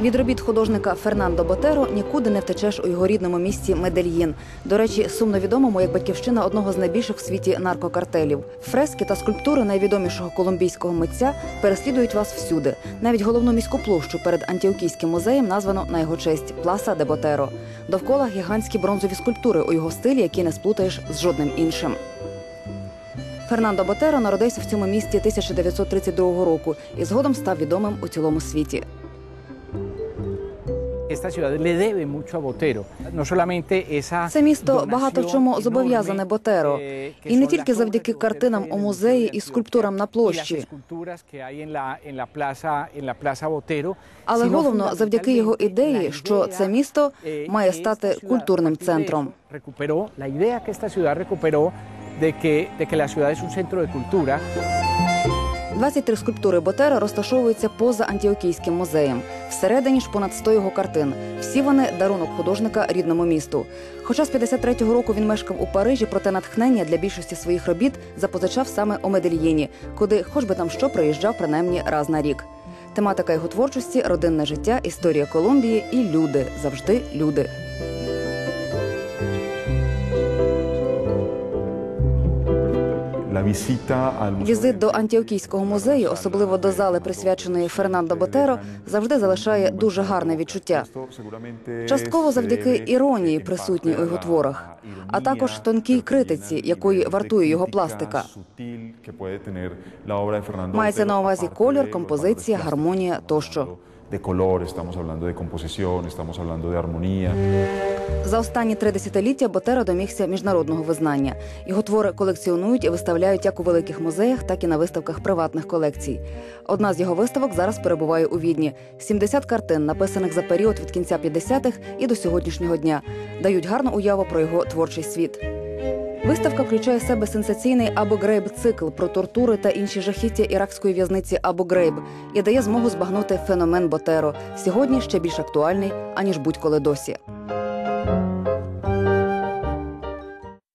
Від робіт художника Фернандо Ботеро нікуди не втечеш у його рідному місті Медельїн. До речі, сумно відомому як батьківщина одного з найбільших в світі наркокартелів. Фрески та скульптури найвідомішого колумбійського митця переслідують вас всюди. Навіть головну міську площу перед антіокійським музеєм названо на його честь Пласа де Ботеро. Довкола гігантські бронзові скульптури у його стилі, які не сплутаєш з жодним іншим. Фернандо Ботеро народився в цьому місті 1932 року і згодом став відомим у цілому світі. Esta ciudad le debe mucho a Botero. No solamente esa Це місто багато в чому зобов'язане Ботеро, eh, і не тільки завдяки картинам у музеї і скульптурам на площі, але головно завдяки його ідеї, що це місто eh, має стати культурним центром. Recuperó la idea que esta ciudad recuperó de que, de que la ciudad es un centro de cultura 23 скульптури Ботеро розташовуються поза антіокійським музеєм. Всередині ж понад 100 його картин. Всі вони дарунок художника рідному місту. Хоча з 53-го року він мешкав у Парижі, проте натхнення для більшості своїх робіт запозичав саме у Медельїні, куди, хоч би там що, приїжджав принаймні раз на рік. Тематика його творчості родинне життя, історія Колумбії і люди завжди люди. Візит до антіокійського музею, особливо до зали, присвяченої Фернандо Ботеро, завжди залишає дуже гарне відчуття. Частково завдяки іронії, присутній у його творах, а також тонкій критиці, якої вартує його пластика. Мається на увазі колір, композиція, гармонія тощо. De color, estamos hablando de composición, estamos hablando de armonía. За останні три десятиліття Ботеро домігся міжнародного визнання. Його твори колекціонують і виставляють як у великих музеях, так і на виставках приватних колекцій. Одна з його виставок зараз перебуває у Відні. 70 картин, написаних за період від кінця 50-х і до сьогоднішнього дня, дають гарну уяву про його творчий світ. Виставка включає в себе сенсаційний Абу Грейб цикл про тортури та інші жахіття іракської в'язниці Абу Грейб і дає змогу збагнути феномен Ботеро. Сьогодні ще більш актуальний аніж будь-коли досі.